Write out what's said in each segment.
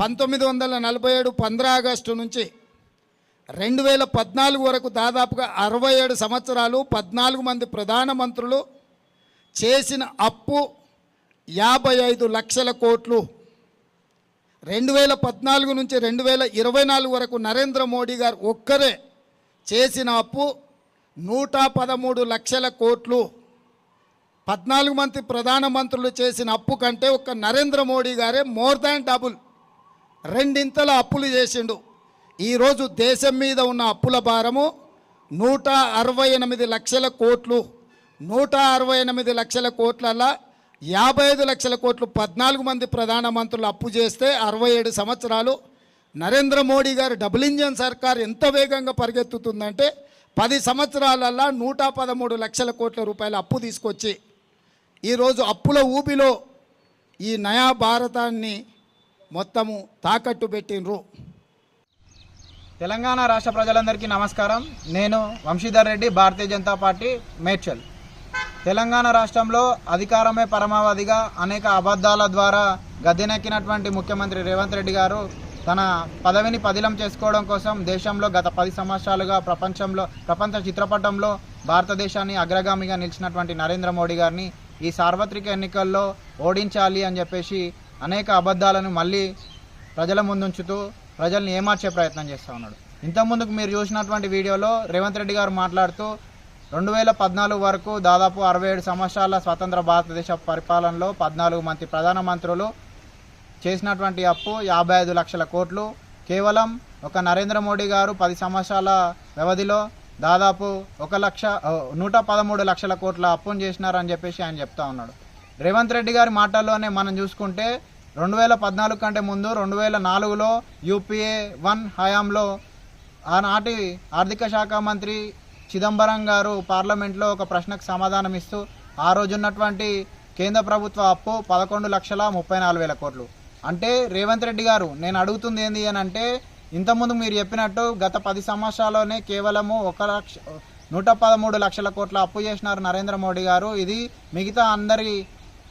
పంతొమ్మిది వందల నలభై ఏడు పంద్రా ఆగస్టు నుంచి రెండు వేల పద్నాలుగు వరకు దాదాపుగా అరవై ఏడు సంవత్సరాలు పద్నాలుగు మంది ప్రధానమంత్రులు చేసిన అప్పు యాభై ఐదు లక్షల కోట్లు. రెండు వేల పద్నాలుగు నుంచి రెండు వేల ఇరవై నాలుగు వరకు నరేంద్ర మోడీ గారు ఒక్కరే చేసిన అప్పు నూట పదమూడు లక్షల కోట్లు. పద్నాలుగు మంది ప్రధానమంత్రులు చేసిన అప్పు కంటే ఒక్క నరేంద్ర మోడీ గారే మోర్ దాన్ డబుల్. రెండింతల అప్పులు చేసిండు. ఈరోజు దేశం మీద ఉన్న అప్పుల భారము నూట అరవై ఎనిమిది లక్షల కోట్లు. నూట అరవై ఎనిమిది లక్షల కోట్లల్లా యాభై ఐదు లక్షల కోట్లు పద్నాలుగు మంది ప్రధానమంత్రులు అప్పు చేస్తే అరవై ఏడు సంవత్సరాలు. నరేంద్ర మోడీ గారు డబుల్ ఇంజన్ సర్కార్ ఎంత వేగంగా పరిగెత్తుతుందంటే పది సంవత్సరాలల్లా నూట పదమూడు లక్షల కోట్ల రూపాయల అప్పు తీసుకొచ్చి ఈరోజు అప్పుల ఊబిలో ఈ నయా భారతాన్ని మొత్తము తాకట్టు పెట్టినరు తెలంగాణ రాష్ట్ర ప్రజలందరికీ నమస్కారం. నేను వంశీధర్ రెడ్డి భారతీయ జనతా పార్టీ మేడ్చల్. తెలంగాణ రాష్ట్రంలో అధికారమే పరమావధిగా అనేక అబద్ధాల ద్వారా గద్దెనెక్కినటువంటి ముఖ్యమంత్రి రేవంత్ రెడ్డి గారు తన పదవిని పదిలం చేసుకోవడం కోసం దేశంలో గత పది సంవత్సరాలుగా ప్రపంచంలో ప్రపంచ చిత్రపటంలో భారతదేశాన్ని అగ్రగామిగా నిలిచినటువంటి నరేంద్ర మోడీ గారిని ఈ సార్వత్రిక ఎన్నికల్లో ఓడించాలి అని చెప్పేసి అనేక అబద్ధాలను మళ్ళీ ప్రజల ముందుంచుతూ ప్రజల్ని ఏమార్చే ప్రయత్నం చేస్తూ ఉన్నాడు. ఇంతకుముందుకు మీరు చూసినటువంటి వీడియోలో రేవంత్ రెడ్డి గారు మాట్లాడుతూ రెండు వేల పద్నాలుగు వరకు దాదాపు అరవై ఏడు సంవత్సరాల స్వతంత్ర భారతదేశ పరిపాలనలో పద్నాలుగు మంది ప్రధానమంత్రులు చేసినటువంటి అప్పు యాభై ఐదు లక్షల కోట్లు. కేవలం ఒక నరేంద్ర మోడీ గారు పది సంవత్సరాల వ్యవధిలో దాదాపు ఒక లక్ష నూట పదమూడు లక్షల కోట్ల అప్పును చేసినారని చెప్పేసి ఆయన చెప్తా ఉన్నాడు. రేవంత్ రెడ్డి గారి మాటల్లోనే మనం చూసుకుంటే రెండు వేల పద్నాలుగు కంటే ముందు రెండు వేల నాలుగులో యూపీఏ వన్ హయాంలో ఆనాటి ఆర్థిక శాఖ మంత్రి చిదంబరం గారు పార్లమెంట్లో ఒక ప్రశ్నకు సమాధానం ఇస్తూ ఆ రోజు ఉన్నటువంటి కేంద్ర ప్రభుత్వ అప్పు పదకొండు లక్షల ముప్పై నాలుగు వేల కోట్లు. అంటే రేవంత్ రెడ్డి గారు నేను అడుగుతుంది ఏంది అని అంటే ఇంతకుముందు మీరు చెప్పినట్టు గత పది సంవత్సరాల్లోనే కేవలము ఒక లక్ష నూట పదమూడు లక్షల కోట్ల అప్పు చేసినారు నరేంద్ర మోడీ గారు. ఇది మిగతా అందరి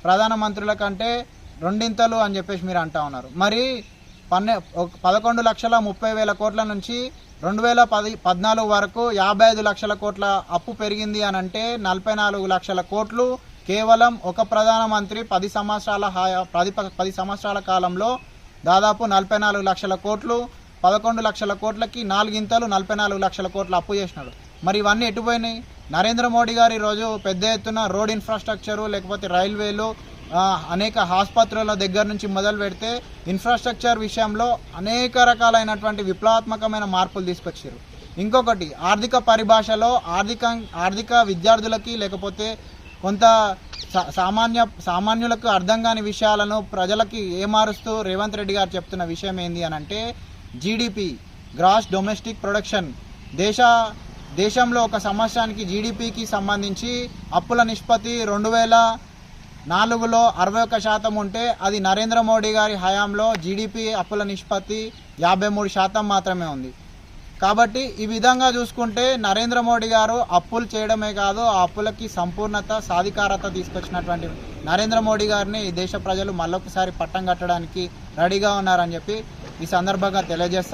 ప్రధానమంత్రుల కంటే రెండింతలు అని చెప్పేసి మీరు అంటా ఉన్నారు. మరి పన్నె ఒక- పదకొండు లక్షల ముప్పై వేల కోట్ల నుంచి రెండు వేల పది పద్నాలుగు వరకు యాభై ఐదు లక్షల కోట్ల అప్పు పెరిగింది అని అంటే నలభై నాలుగు లక్షల కోట్లు కేవలం ఒక ప్రధానమంత్రి పది సంవత్సరాల హాయా పది పది సంవత్సరాల కాలంలో దాదాపు నలభై నాలుగు లక్షల కోట్లు పదకొండు లక్షల కోట్లకి నాలుగింతలు నలభై నాలుగు లక్షల కోట్లు అప్పు చేసినాడు. మరి ఇవన్నీ ఎటుపోయినాయి నరేంద్ర మోడీ గారు ఈరోజు పెద్ద ఎత్తున రోడ్ ఇన్ఫ్రాస్ట్రక్చరు లేకపోతే రైల్వేలు అనేక ఆసుపత్రుల దగ్గర నుంచి మొదలు పెడితే ఇన్ఫ్రాస్ట్రక్చర్ విషయంలో అనేక రకాలైనటువంటి విప్లవాత్మకమైన మార్పులు తీసుకొచ్చారు ఇంకొకటి ఆర్థిక పరిభాషలో ఆర్థిక ఆర్థిక విద్యార్థులకి లేకపోతే కొంత సా- సామాన్య సామాన్యులకు అర్థం కాని విషయాలను ప్రజలకి ఏమారుస్తూ రేవంత్ రెడ్డి గారు చెప్తున్న విషయం ఏంది అని అంటే జీడిపి గ్రాస్ డొమెస్టిక్ ప్రొడక్షన్ దేశ దేశంలో ఒక సంవత్సరానికి జీడిపికి సంబంధించి అప్పుల నిష్పత్తి రెండు వేల నాలుగులో అరవై ఒక్క శాతం ఉంటే అది నరేంద్ర మోడీ గారి హయాంలో జీడిపి అప్పుల నిష్పత్తి యాభై మూడు శాతం మాత్రమే ఉంది. కాబట్టి ఈ విధంగా చూసుకుంటే నరేంద్ర మోడీ గారు అప్పులు చేయడమే కాదు ఆ అప్పులకి సంపూర్ణత సాధికారత తీసుకొచ్చినటువంటి నరేంద్ర మోడీ గారిని ఈ దేశ ప్రజలు మళ్ళొకసారి పట్టం కట్టడానికి రెడీగా ఉన్నారని చెప్పి ఈ సందర్భంగా తెలియజేస్తారు